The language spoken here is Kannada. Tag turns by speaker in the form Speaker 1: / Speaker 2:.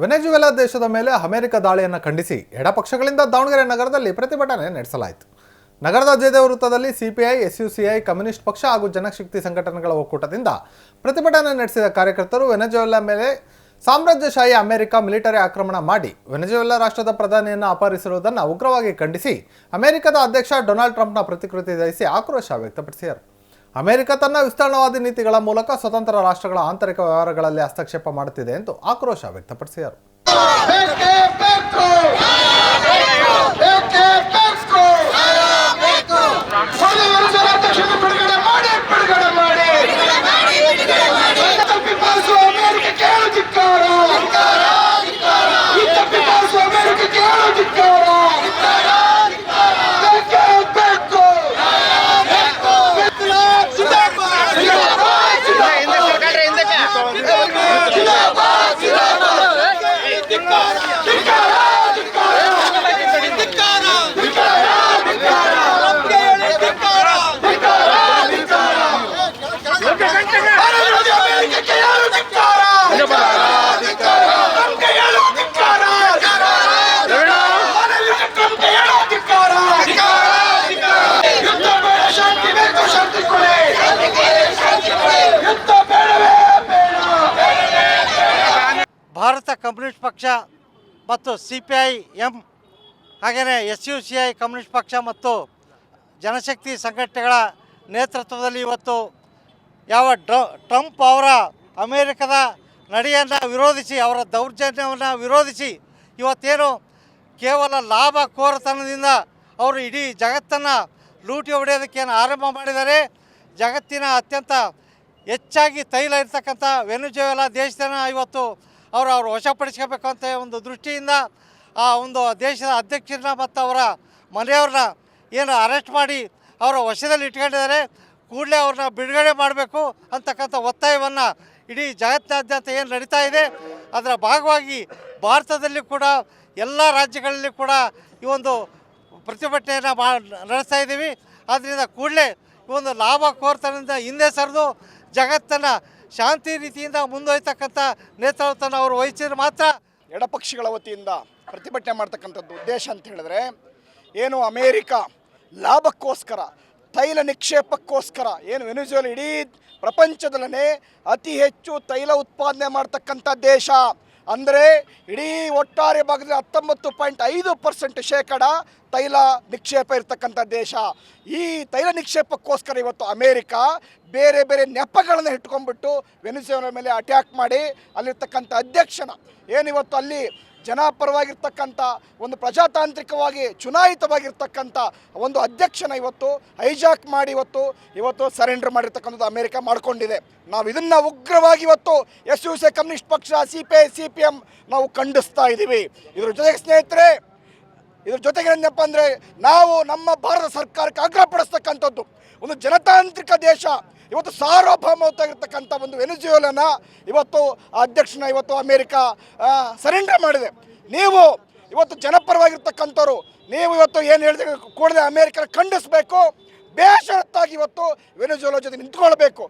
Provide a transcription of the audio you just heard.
Speaker 1: ವೆನೆಜುವೆಲಾ ದೇಶದ ಮೇಲೆ ಅಮೆರಿಕ ದಾಳಿಯನ್ನು ಖಂಡಿಸಿ ಎಡಪಕ್ಷಗಳಿಂದ ದಾವಣಗೆರೆ ನಗರದಲ್ಲಿ ಪ್ರತಿಭಟನೆ ನಡೆಸಲಾಯಿತು. ನಗರದ ಜಯದೇವ ವೃತ್ತದಲ್ಲಿ ಸಿಪಿಐ, ಎಸ್ಯುಸಿಐ, ಕಮ್ಯುನಿಸ್ಟ್ ಪಕ್ಷ ಹಾಗೂ ಜನಶಕ್ತಿ ಸಂಘಟನೆಗಳ ಒಕ್ಕೂಟದಿಂದ ಪ್ರತಿಭಟನೆ ನಡೆಸಿದ ಕಾರ್ಯಕರ್ತರು ವೆನೆಜುವೆಲಾ ಮೇಲೆ ಸಾಮ್ರಾಜ್ಯಶಾಹಿ ಅಮೆರಿಕ ಮಿಲಿಟರಿ ಆಕ್ರಮಣ ಮಾಡಿ ವೆನೆಜುವೆಲಾ ರಾಷ್ಟ್ರದ ಪ್ರಧಾನಿಯನ್ನು ಅಪಹರಿಸಿರುವುದನ್ನು ಉಗ್ರವಾಗಿ ಖಂಡಿಸಿ ಅಮೆರಿಕದ ಅಧ್ಯಕ್ಷ ಡೊನಾಲ್ಡ್ ಟ್ರಂಪ್ನ ಪ್ರತಿಕೃತಿ ದಯಿಸಿ ಆಕ್ರೋಶ ವ್ಯಕ್ತಪಡಿಸಿದರು. ಅಮೆರಿಕ ತನ್ನ ವಿಸ್ತರಣವಾದಿ ನೀತಿಗಳ ಮೂಲಕ ಸ್ವತಂತ್ರ ರಾಷ್ಟ್ರಗಳ ಆಂತರಿಕ ವ್ಯವಹಾರಗಳಲ್ಲಿ ಹಸ್ತಕ್ಷೇಪ ಮಾಡುತ್ತಿದೆ ಎಂದು ಆಕ್ರೋಶ ವ್ಯಕ್ತಪಡಿಸಿದರು.
Speaker 2: ಭಾರತ ಕಮ್ಯುನಿಸ್ಟ್ ಪಕ್ಷ ಮತ್ತು ಸಿ ಪಿ ಐ, ಎಂ ಹಾಗೆಯೇ S U C I communist ಪಕ್ಷ ಮತ್ತು ಜನಶಕ್ತಿ ಸಂಘಟನೆಗಳ ನೇತೃತ್ವದಲ್ಲಿ ಇವತ್ತು ಯಾವ ಟ್ರಂಪ್ ಅವರ ಅಮೇರಿಕದ ನಡೆಯನ್ನು ವಿರೋಧಿಸಿ, ಅವರ ದೌರ್ಜನ್ಯವನ್ನು ವಿರೋಧಿಸಿ ಇವತ್ತೇನು ಕೇವಲ ಲಾಭ ಕೋರತನದಿಂದ ಅವರು ಇಡೀ ಜಗತ್ತನ್ನು ಲೂಟಿ ಹೊಡೆಯೋದಕ್ಕೇನು ಆರಂಭ ಮಾಡಿದ್ದಾರೆ. ಜಗತ್ತಿನ ಅತ್ಯಂತ ಹೆಚ್ಚಾಗಿ ತೈಲ ಇರ್ತಕ್ಕಂಥ ವೆನುಜುವೆಲಾ ದೇಶದ ಇವತ್ತು ಅವರು ಅವರು ವಶಪಡಿಸ್ಕೋಬೇಕು ಅಂತ ಒಂದು ದೃಷ್ಟಿಯಿಂದ ಆ ಒಂದು ದೇಶದ ಅಧ್ಯಕ್ಷರನ್ನ ಮತ್ತು ಅವರ ಮನೆಯವ್ರನ್ನ ಏನು ಅರೆಸ್ಟ್ ಮಾಡಿ ಅವರ ವಶದಲ್ಲಿ ಇಟ್ಕೊಂಡಿದ್ದಾರೆ. ಕೂಡಲೇ ಅವ್ರನ್ನ ಬಿಡುಗಡೆ ಮಾಡಬೇಕು ಅಂತಕ್ಕಂಥ ಒತ್ತಾಯವನ್ನು ಇಡೀ ಜಗತ್ತಿನಾದ್ಯಂತ ಏನು ನಡೀತಾ ಇದೆ. ಅದರ ಭಾಗವಾಗಿ ಭಾರತದಲ್ಲಿ ಕೂಡ ಎಲ್ಲ ರಾಜ್ಯಗಳಲ್ಲಿ ಕೂಡ ಈ ಒಂದು ಪ್ರತಿಭಟನೆಯನ್ನು ಮಾ ನಡೆಸ್ತಾ ಇದ್ದೀವಿ. ಆದ್ದರಿಂದ ಕೂಡಲೇ ಈ ಒಂದು ಲಾಭ ಕೋರ್ತನಿಂದ ಹಿಂದೆ ಸರಿದು ಜಗತ್ತನ್ನು ಶಾಂತಿ ರೀತಿಯಿಂದ ಮುಂದೊಯ್ತಕ್ಕಂಥ ನೇತೃತ್ವವನ್ನು ಅವರು ವಹಿಸಿದ್ರೆ ಮಾತ್ರ
Speaker 3: ಎಡಪಕ್ಷಗಳ ವತಿಯಿಂದ ಪ್ರತಿಭಟನೆ ಮಾಡ್ತಕ್ಕಂಥದ್ದು ಉದ್ದೇಶ ಅಂತ ಹೇಳಿದ್ರೆ, ಏನು ಅಮೇರಿಕ ಲಾಭಕ್ಕೋಸ್ಕರ, ತೈಲ ನಿಕ್ಷೇಪಕ್ಕೋಸ್ಕರ, ಏನು ವೆನಿಜುವಲ್ ಇಡೀ ಪ್ರಪಂಚದಲ್ಲೇ ಅತಿ ಹೆಚ್ಚು ತೈಲ ಉತ್ಪಾದನೆ ಮಾಡ್ತಕ್ಕಂಥ ದೇಶ. ಅಂದರೆ ಇಡೀ ಒಟ್ಟಾರೆ ಭಾಗದಲ್ಲಿ ಹತ್ತೊಂಬತ್ತು ಪಾಯಿಂಟ್ ಐದು ಪರ್ಸೆಂಟ್ ಶೇಕಡ ತೈಲ ನಿಕ್ಷೇಪ ಇರತಕ್ಕಂಥ ದೇಶ. ಈ ತೈಲ ನಿಕ್ಷೇಪಕ್ಕೋಸ್ಕರ ಇವತ್ತು ಅಮೇರಿಕಾ ಬೇರೆ ಬೇರೆ ನೆಪಗಳನ್ನು ಇಟ್ಕೊಂಡ್ಬಿಟ್ಟು ವೆನಿಸೋನ ಮೇಲೆ ಅಟ್ಯಾಕ್ ಮಾಡಿ ಅಲ್ಲಿರ್ತಕ್ಕಂಥ ಅಧ್ಯಕ್ಷನ. ಏನಿವತ್ತು ಅಲ್ಲಿ ಜನಪರವಾಗಿರ್ತಕ್ಕಂಥ ಒಂದು ಪ್ರಜಾತಾಂತ್ರಿಕವಾಗಿ ಚುನಾಯಿತವಾಗಿರ್ತಕ್ಕಂಥ ಒಂದು ಅಧ್ಯಕ್ಷನ ಇವತ್ತು ಹೈಜಾಕ್ ಮಾಡಿ ಇವತ್ತು ಇವತ್ತು ಸರೆಂಡರ್ ಮಾಡಿರ್ತಕ್ಕಂಥದ್ದು ಅಮೆರಿಕ ಮಾಡಿಕೊಂಡಿದೆ. ನಾವು ಇದನ್ನು ಉಗ್ರವಾಗಿ ಇವತ್ತು ಎಸ್ ಯು ಸಿ ಕಮ್ಯುನಿಸ್ಟ್ ಪಕ್ಷ, C P I, C P M ನಾವು ಖಂಡಿಸ್ತಾ ಇದ್ದೀವಿ ಇದ್ರ ಜೊತೆಗೆ ಸ್ನೇಹಿತರೆ, ಇದ್ರ ಜೊತೆಗೆ ಏನಪ್ಪ ಅಂದರೆ ನಾವು ನಮ್ಮ ಭಾರತ ಸರ್ಕಾರಕ್ಕೆ ಆಗ್ರಹಪಡಿಸ್ತಕ್ಕಂಥದ್ದು ಒಂದು ಜನತಾಂತ್ರಿಕ ದೇಶ ಇವತ್ತು ಸಾರ್ವಭೌಮವಾಗಿರ್ತಕ್ಕಂಥ ಒಂದು ವೆನಿಜುವೆಲನ ಇವತ್ತು ಅಧ್ಯಕ್ಷನ ಇವತ್ತು ಅಮೇರಿಕ ಸರೆಂಡರ್ ಮಾಡಿದೆ. ನೀವು ಇವತ್ತು ಜನಪರವಾಗಿರ್ತಕ್ಕಂಥವ್ರು, ನೀವು ಇವತ್ತು ಏನು ಹೇಳಿದ್ರೆ ಕೂಡಲೇ ಅಮೇರಿಕನ ಖಂಡಿಸಬೇಕು, ಬೇಷರತ್ತಾಗಿ ಇವತ್ತು ವೆನಿಜುವೆಲಾ ಜೊತೆ ನಿಂತ್ಕೊಳ್ಬೇಕು.